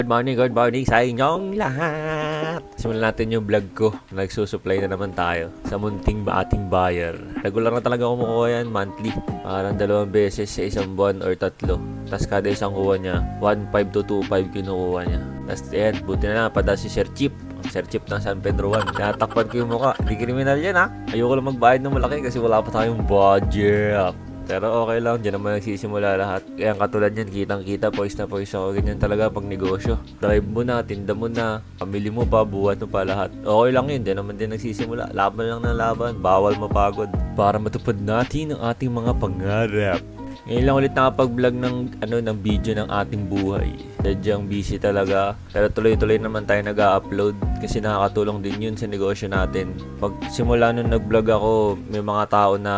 Good morning, good morning sa inyong lahat. Simulan natin yung vlog ko. Nagsusupply na naman tayo sa munting ba ating buyer. Regular na talaga kumukuha yan monthly. Parang dalawang beses sa isang buwan or tatlo. Tapos kada isang kuha niya, 1.5 to 2.5 kinukuha niya. Tapos yan, buti na lang, pada si Sir Chip. Sir Chip ng San Pedro 1. Tinatakpan ko yung mukha. Hindi kriminal yan ha. Ayoko lang magbayad ng malaki kasi wala pa tayong budget. Pero okay lang, dyan naman nagsisimula lahat. Kaya katulad yan, kitang-kita, poise na poise ako. Ganyan talaga pag negosyo. Drive mo na, tinda mo na, pamili mo pa, buhat mo pa lahat. Okay lang yun, dyan naman din nagsisimula. Laban lang ng laban, bawal mapagod. Para matupad natin ang ating mga pangarap. Ngayon lang ulit nakapag-vlog ng, ano, ng video ng ating buhay. Sadyang busy talaga. Pero tuloy-tuloy naman tayo nag-upload kasi nakakatulong din yun sa negosyo natin. Pag simula nung nag-vlog ako, may mga tao na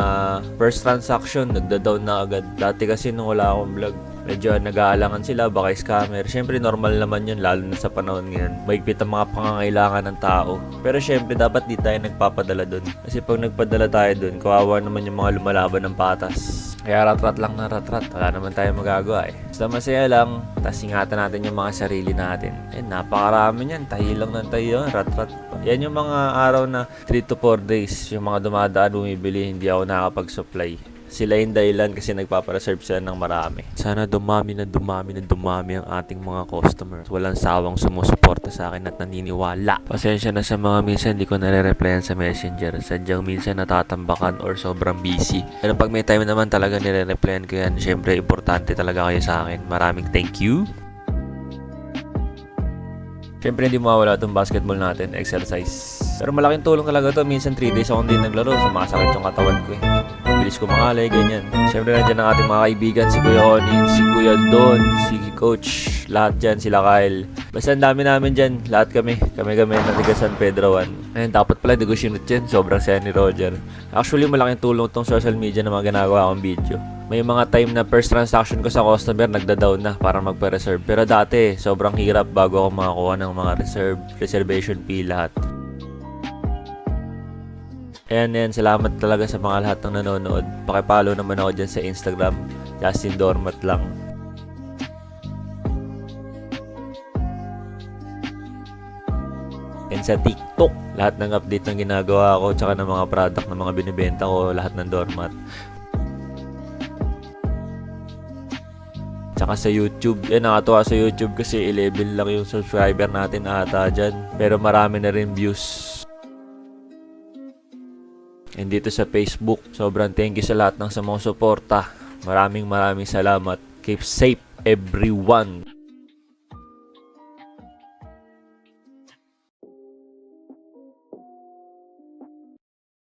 first transaction, nagda-down na agad. Dati kasi nung wala akong vlog, medyo nag-aalangan sila, baka scammer. Siyempre, normal naman yun, lalo na sa panahon ngayon. Maigpit ang mga pangangailangan ng tao. Pero siyempre, dapat di tayo nagpapadala dun. Kasi pag nagpadala tayo dun, kawawa naman yung mga lumalaban ng patas. Kaya rat-rat lang na rat-rat. Wala naman tayo magagawa eh. Basta masaya lang. Tapos ingatan natin yung mga sarili natin. Eh, napakarami niyan. Tahi lang ng tahi yun. Rat-rat. Yan yung mga araw na 3 to 4 days. Yung mga dumadaan, bumibili. Hindi ako nakakapag-supply. Sila yung dahilan kasi nagpapareserve sila ng marami. Sana dumami na dumami na dumami ang ating mga customers. Walang sawang sumusuporta sa akin at naniniwala. Pasensya na sa mga minsan hindi ko nare-replyan sa messenger. Sadyang minsan natatambakan or sobrang busy. Pero pag may time naman talaga nire-replyan ko yan, syempre importante talaga kayo sa akin. Maraming thank you. Siyempre hindi mawawala itong basketball natin, exercise. Pero malaking tulong talaga to. Minsan 3 days ako hindi naglaro, sumasakit yung katawan ko eh. Ang bilis ko makalay, ganyan. Siyempre nandiyan ang ating mga kaibigan, si Kuya Onin, si Kuya Don, si Coach, lahat dyan, sila Kyle. Basta ang dami namin dyan, lahat kami. Kami-kami na taga San Pedro 1. Ayun, dapat pala sinut dyan, sobrang saya ni Roger. Actually, malaking tulong tong social media na mga ginagawa kong video. May mga time na first transaction ko sa customer, nagda-down na para magpa-reserve. Pero dati, sobrang hirap bago ako makakuha ng mga reserve, reservation fee lahat. Ayan, ayan. Salamat talaga sa mga lahat ng nanonood. Pakipollow naman ako dyan sa Instagram. Justin Dormat lang. And sa TikTok, lahat ng update ng ginagawa ko, tsaka ng mga product ng mga binibenta ko, lahat ng Dormat. Tsaka sa YouTube, eh nakatuwa sa YouTube kasi 11 lang yung subscriber natin ata dyan. Pero marami na rin views. And dito sa Facebook, sobrang thank you sa lahat ng sumusuporta. Maraming maraming salamat. Keep safe everyone.